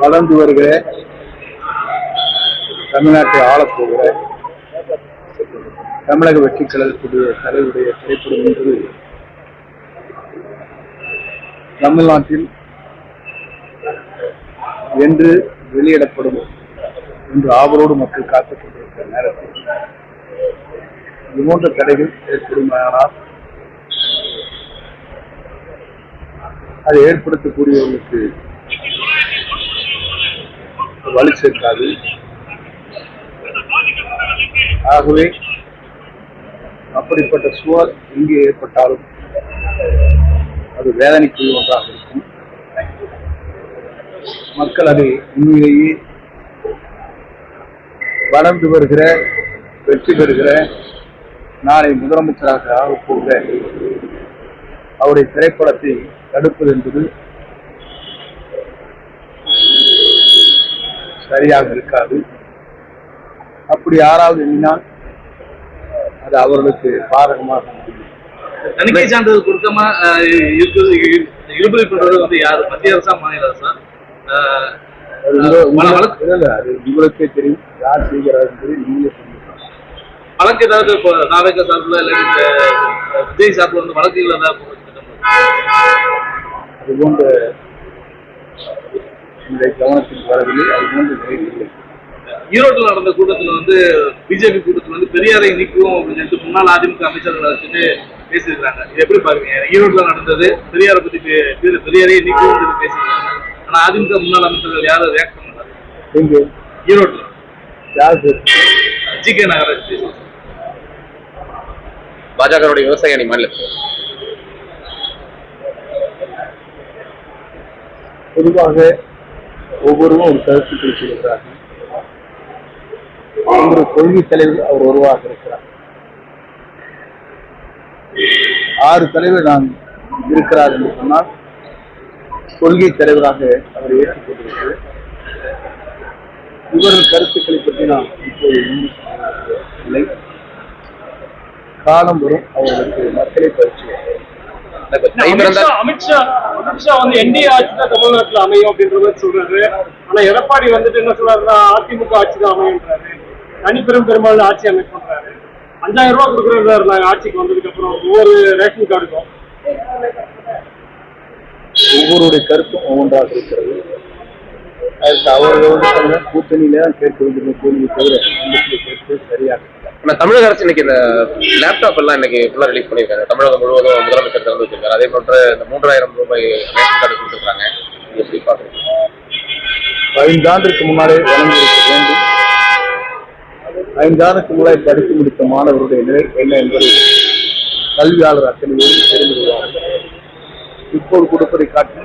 வளர்ந்து வருகிற தமிழ்நாட்டை ஆளப்போகிற தமிழக வெற்றி கழகத்துடைய தலைவருடைய திரைப்படம் என்று தமிழ்நாட்டில் என்று வெளியிடப்படும் என்று ஆவலோடு மக்கள் காத்துக் கொண்டிருக்கிற நேரத்தில் இதுபோன்ற தடைகள் ஏற்படுமானால் அதை ஏற்படுத்தக்கூடியவர்களுக்கு வலு சேர்க்காது. ஆகவே அப்படிப்பட்ட சுவர் எங்கே ஏற்பட்டாலும் அது வேதனைக்குரிய ஒன்றாக இருக்கும். மக்கள் அதை உண்மையிலேயே வளர்ந்து வருகிற வெற்றி பெறுகிற நாளை முதலமைச்சராக ஆகப்போகிற அவருடைய திரைப்படத்தை தடுப்பது என்பது சரியாக இருக்காது. அப்படி யாராவது எண்ணினால் அது அவர்களுக்கு பாதகமாக தணிக்கை சான்றிதழ் கொடுக்காம அஹ், இருக்குது இ- இழுபறி பண்றது வந்து யாரு? மத்திய அரசா மாநில அரசா? உங்களுக்கே தெரியும். யார் செய்கிறார்கள் சொல்லுங்க வழக்கு ஏதாவது இப்போ நாவேக சார்பில் இல்லை விஜய் சார்பில் வந்து வழக்குகள் ஏதாவது? அது போன்ற என்னுடைய கவனத்தில் வரவில்லை. அது போன்ற நிலையில் ஈரோட்டில் நடந்த கூட்டத்தில் வந்து பிஜேபி கூட்டத்தில் வந்து பெரியாரை நீக்குவோம் அப்படின்னு சொல்லிட்டு முன்னாள் அதிமுக அமைச்சர்களை வச்சுட்டு பேசியிருக்காங்க இது எப்படி பாருங்க ஈரோட்டில் நடந்தது பெரியாரை பத்தி பே- பெரிய- பெரியாரையே நீக்குவோம் பேசியிருக்காங்க ஆனா அதிமுக முன்னாள் அமைச்சர்கள் யாரும் ரியாக்ட் பண்ணல. எங்கே? ஈரோட்டில். யார் ஜி கே நாகராஜ் பேசி பாஜகவுடைய விவசாய அணி மாநிலத்தில் பொதுவாக ஒவ்வொருவரும் ஒரு கருத்து குறிப்பிடுகிறார்கள் ஒரு கொள்கை தலைவர் அவர் உருவாக இருக்கிறார். ஆறு தலைவர் நான் இருக்கிறார் என்று சொன்னால் கொள்கை தலைவராக அவர் ஏற்றுக்கொண்டிருக்கிறது இவர்கள் கருத்துக்களை பற்றி நான் இப்போது இல்லை காலம் வரும் அவர்களுக்கு மக்களை பயிற்சி அமித்ஷா அமித்ஷா வந்து என்டிஏ ஆட்சி தான் தமிழ்நாட்டில் அமையும் அப்படின்ற மாதிரி சொல்றாரு. ஆனா எடப்பாடி வந்துட்டு என்ன சொல்றாருன்னா அதிமுக ஆட்சி தான் அமையுன்றாரு தனிப்பெரும் பெரும்பாலும் ஆட்சி அமைப்புன்றாரு. அஞ்சாயிரம் ரூபாய் கொடுக்குறாரு நாங்க ஆட்சிக்கு வந்ததுக்கு அப்புறம். ஒவ்வொரு ரேஷன் கார்டுக்கும். ஒவ்வொருடைய கருத்தும் ஒவ்வொன்றாக இருக்கிறது. அதற்கு அவர்களோடு கூட்டணியில தான் கேட்க வேண்டும் கேள்வி தவிர நம்மளுடைய கருத்து சரியாக ஆனால் தமிழக அரசு இன்னைக்கு இந்த லேப்டாப் எல்லாம் இன்னைக்கு ஃபுல்லா ரிலீஸ் பண்ணிருக்காங்க தமிழகம் முழுவதும் முதலமைச்சர் திறந்து வச்சிருக்காரு. அதே போன்று இந்த மூன்றாயிரம் ரூபாய் ரேஷன் கார்டு கொடுத்துருக்காங்க. எப்படி பாக்குறீங்க ஐந்தாண்டுக்கு முன்னாலே வழங்கியிருக்க வேண்டும். ஐந்தாண்டுக்கு முன்னாடி படித்து முடித்த மாணவருடைய நிலை என்ன என்பதை கல்வியாளர் அத்தனை பேரும் தெரிந்து கொள்வார்கள். இப்போது கொடுப்பதை காட்டி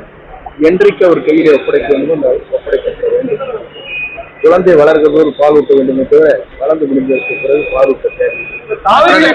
என்றைக்கு அவர் கையிலே ஒப்படைக்க வேண்டும் ஒப்படைக்கப்பட வேண்டும். குழந்தை வளர்கிற ஒரு பால் ஊட்ட வேண்டும் என்று வளர்ந்து முடிந்ததற்கு பிறகு காவிரி